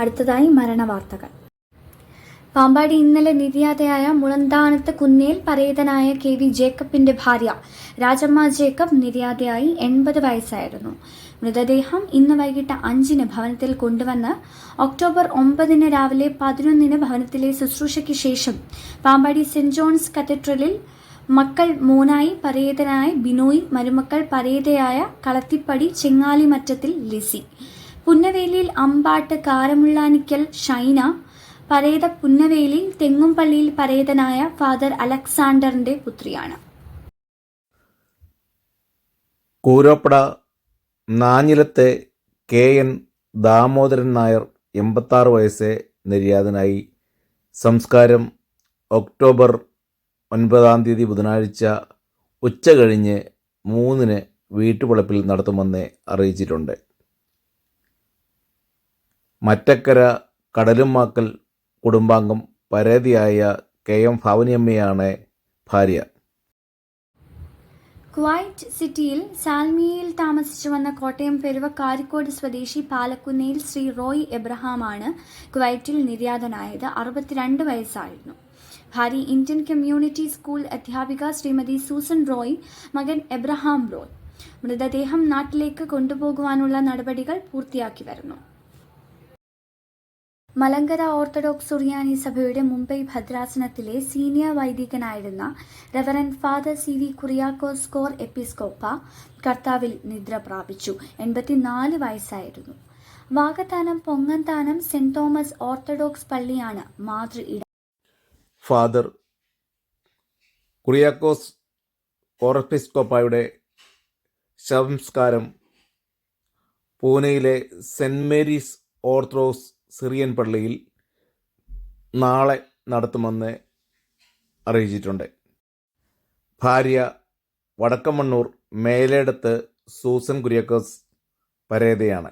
അടുത്തതായി മരണവാർത്തകൾ. പാമ്പാടി ഇന്നലെ നിര്യാതയായ മുളന്താനത്ത് കുന്നേൽ പരേതനായ കെ വി ജേക്കബിന്റെ ഭാര്യ രാജമ്മ ജേക്കബ് നിര്യാതയായി എൺപത് വയസ്സായിരുന്നു. മൃതദേഹം ഇന്ന് വൈകിട്ട് അഞ്ചിന് ഭവനത്തിൽ കൊണ്ടുവന്ന് ഒക്ടോബർ ഒമ്പതിന് രാവിലെ പതിനൊന്നിന് ഭവനത്തിലെ ശുശ്രൂഷയ്ക്ക് ശേഷം പാമ്പാടി സെന്റ് ജോൺസ് കത്തീഡ്രലിൽ മക്കൾ മോനായി പരേതനായ ബിനോയ് മരുമക്കൾ പരേതയായ കളത്തിപ്പടി ചെങ്ങാലിമറ്റത്തിൽ ലിസി. പുന്നവേലിയിൽ അമ്പാട്ട് കാരമുള്ളാനിക്കൽ ഷൈന പരേത പുന്നവേലി തെങ്ങുംപള്ളിയിൽ പരേതനായ ഫാദർ അലക്സാണ്ടറിന്റെ പുത്രിയാണ്. കൂരോപ്പട നാഞ്ഞിലത്തെ കെ എൻ ദാമോദരൻ നായർ എൺപത്താറ് വയസ്സ് നിര്യാതനായി. സംസ്കാരം ഒക്ടോബർ ഒൻപതാം തീയതി ബുധനാഴ്ച ഉച്ച കഴിഞ്ഞ് മൂന്നിന് വീട്ടുവളപ്പിൽ നടത്തുമെന്ന് അറിയിച്ചിട്ടുണ്ട്. മറ്റക്കര കടലുമാക്കൽ കുടുംബാംഗം പരേതിയായ കെ എം ഭാവനിയമ്മയാണ് ഭാര്യ. ക്വൈറ്റ് സിറ്റിയിൽ സാൽമിയയിൽ താമസിച്ചു വന്ന കോട്ടയം പെരുവ കാരിക്കോട് സ്വദേശി പാലക്കുന്നയിൽ ശ്രീ റോയ് എബ്രഹാമാണ് ക്വൈറ്റിൽ നിര്യാതനായത്. അറുപത്തിരണ്ട് വയസ്സായിരുന്നു. ഭാര്യ ഇന്ത്യൻ കമ്മ്യൂണിറ്റി സ്കൂൾ അധ്യാപിക ശ്രീമതി സൂസൻ റോയ് മകൻ എബ്രഹാം റോയ്. മൃതദേഹം നാട്ടിലേക്ക് കൊണ്ടുപോകുവാനുള്ള നടപടികൾ പൂർത്തിയാക്കി വരുന്നു. മലങ്കര ഓർത്തഡോക്സ് സുറിയാനി സഭയുടെ മുംബൈ ഭദ്രാസനത്തിലെ senior വൈദികനായിരുന്ന reverend father C V Kuriakose core എപ്പിസ്കോപ്പ കർത്താവിൽ നിദ്ര പ്രാപിച്ചു. എൺപത്തിനാല് വയസ്സായിരുന്നു. Vakathanam Ponganthanam saint Thomas orthodox പള്ളിയാണ് മാതൃ ഇടം ഫാദർ കുറിയാക്കോസ് കോറപ്പിസ്കോപ്പായുടെ സംസ്കാരം പൂനെയിലെ സെന്റ് മേരീസ് ഓർത്തഡോക്സ് സിറിയൻ പള്ളിയിൽ നാളെ നടത്തുമെന്ന് അറിയിച്ചിട്ടുണ്ട്. ഭാര്യ വടക്കമണ്ണൂർ മേലേടത്ത് സൂസൻ കുര്യാക്കോസ് പരേതയാണ്.